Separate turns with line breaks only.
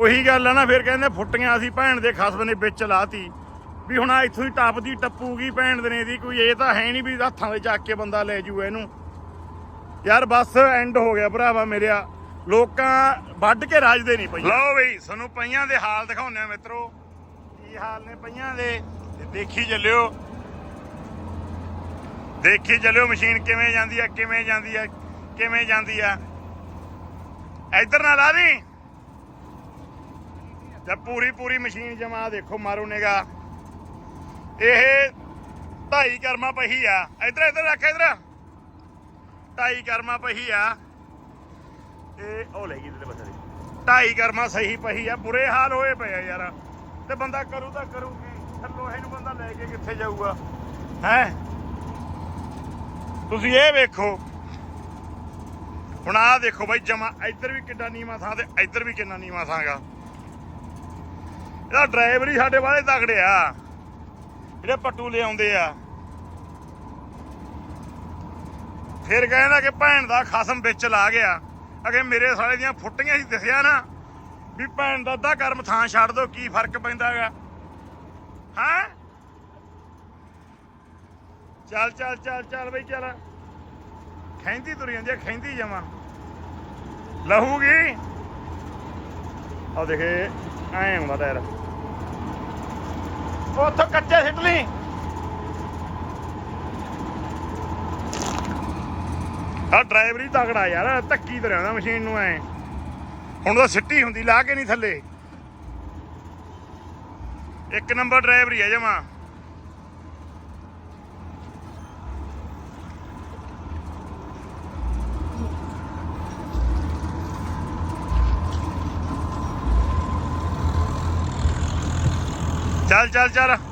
ਉਹੀ ਗੱਲ ਆ ਨਾ ਫਿਰ ਕਹਿੰਦੇ ਫੁੱਟੀਆਂ ਅਸੀਂ ਭੈਣ ਦੇ ਖਸਮ ਨੇ ਵਿੱਚ ਲਾਤੀ। ਵੀ ਹੁਣ ਆਹ ਇੱਥੋਂ ਹੀ ਟੱਪਦੀ ਟੱਪੂਗੀ ਭੈਣ ਦੇ ਨੇ ਦੀ ਕੋਈ ਇਹ ਤਾਂ ਹੈ ਨਹੀਂ ਵੀ ਹੱਥਾਂ 'ਚ ਚੱਕ ਕੇ ਬੰਦਾ ਲੈ ਜੂ ਇਹਨੂੰ। ਯਾਰ ਬਸ ਐਂਡ ਹੋ ਗਿਆ ਭਰਾਵਾ ਮੇਰਿਆ। ਲੋਕਾਂ ਵੱਢ ਕੇ ਰਾਜਦੇ ਨਹੀਂ ਪਈ ਲਓ ਬਈ ਤੁਹਾਨੂੰ ਪਈਆਂ ਦੇ ਹਾਲ ਦਿਖਾਉਂਦੇ ਆ ਮਿੱਤਰੋ। ਕੀ ਹਾਲ ਨੇ ਪਈਆਂ ਦੇ? ਦੇਖੀ ਚੱਲਿਓ। ਦੇਖੀ ਚੱਲਿਓ ਮਸ਼ੀਨ ਕਿਵੇਂ ਜਾਂਦੀ ਆ ਕਿਵੇਂ ਜਾਂਦੀ ਆ ਕਿਵੇਂ ਜਾਂਦੀ ਆ। ਇੱਧਰ ਨਾ ਲਾ ਦੀ। ਤੇ ਪੂਰੀ ਪੂਰੀ ਮਸ਼ੀਨ ਜਮਾ ਦੇਖੋ, ਮਾਰੋ ਨਿਗਾ ਇਹ ਢਾਈ ਕਰਮਾ ਪਹੀ ਆ। ਇਧਰ ਇਧਰ ਰੱਖ, ਇੱਧਰ। ਢਾਈ ਕਰਮਾ ਪਹੀ ਆ। ਇਹ ਉਹ ਲੈ ਗਈ ਤੇ ਬਸਰੀ ਢਾਈ ਕਰਮਾ ਸਹੀ ਪਹੀ ਆ। ਬੁਰੇ ਹਾਲ ਹੋਏ ਪਏ ਆ ਯਾਰ। ਤੇ ਬੰਦਾ ਕਰੂ ਤਾਂ ਕਰੂ ਕੀ ਥੱਲੋਂ ਇਹਨੂੰ ਬੰਦਾ ਲੈ ਕੇ ਕਿੱਥੇ ਜਾਊਗਾ? ਹੈ? ਤੁਸੀਂ ਇਹ ਵੇਖੋ। ਹੁਣ ਆਹ ਦੇਖੋ ਬਾਈ ਜਮਾ, ਇੱਧਰ ਵੀ ਕਿੰਨਾ ਨੀਵਾ ਥਾਂ ਤੇ ਇੱਧਰ ਵੀ ਕਿੰਨਾ ਨੀਵਾ ਥਾਂਗਾ ਇਹਦਾ ਡਰਾਈਵਰ ਹੀ ਸਾਡੇ ਵਾਲੇ ਤਗੜੇ ਆ। ਜਿਹੜੇ ਪੱਟੂ ਲਿਆਉਂਦੇ ਆ। ਫਿਰ ਕਹਿੰਦਾ ਕਿ ਭੈਣ ਦਾ ਖਸਮ ਵਿੱਚ ਲਾ ਗਿਆ। ਅਗੇ ਮੇਰੇ ਸਾਲੇ ਦੀਆਂ ਫੁੱਟੀਆਂ ਸੀ ਦਿਸਿਆ ਨਾ, ਵੀ ਭੈਣ ਦਾ ਅੱਧਾ ਕਰਮ ਥਾਂ ਛੱਡ ਦੋ, ਕੀ ਫ਼ਰਕ ਪੈਂਦਾ ਹੈਗਾ? ਹਾਂ? ਚੱਲ ਚੱਲ ਚੱਲ ਚੱਲ ਬਈ, ਚੱਲ। ਖੈਂਦੀ ਤੁਰ ਜਾਂਦੀ ਆ ਖੈਂਦੀ ਜਾਵਾਂ। ਲਹੂਗੀ ਆ ਦੇਖੇ ਐ ਆਉਂਦਾ ਟਾਇਰ ਉਹ ਉੱਥੋਂ ਕੱਚੇ ਸਿੱਟ ਲਈ। ਆ ਡਰਾਈਵਰ ਹੀ ਤਗੜਾ ਯਾਰ ਧੱਕੀ ਤਰਿਆਉਂਦਾ ਮਸ਼ੀਨ ਨੂੰ ਐ। ਹੁਣ ਤਾਂ ਸਿੱਟੀ ਹੁੰਦੀ ਲਾ ਕੇ ਨਹੀਂ ਥੱਲੇ। ਇੱਕ ਨੰਬਰ ਡਰਾਈਵਰ ਹੀ ਆ ਜਮਾ। ਚੱਲ ਚੱਲ ਚੱਲ।